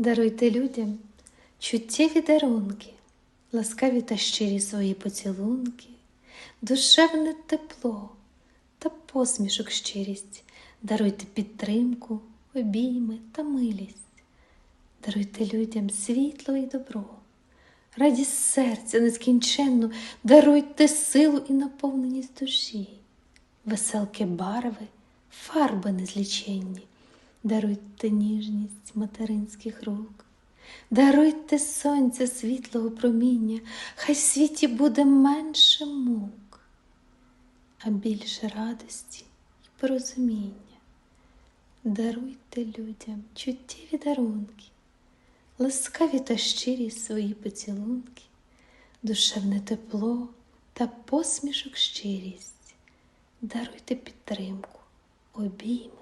Даруйте людям чуттєві дарунки, ласкаві та щирі свої поцілунки, душевне тепло та посмішок щирість, даруйте підтримку, обійми та милість, даруйте людям світло і добро, радість серця нескінченну, даруйте силу і наповненість душі, веселки барви, фарби незліченні. Даруйте ніжність материнських рук, даруйте сонця світлого проміння, хай в світі буде менше мук, а більше радості і порозуміння. Даруйте людям чуттєві дарунки, ласкаві та щирі свої поцілунки, душевне тепло та посмішок щирість. Даруйте підтримку, обійми.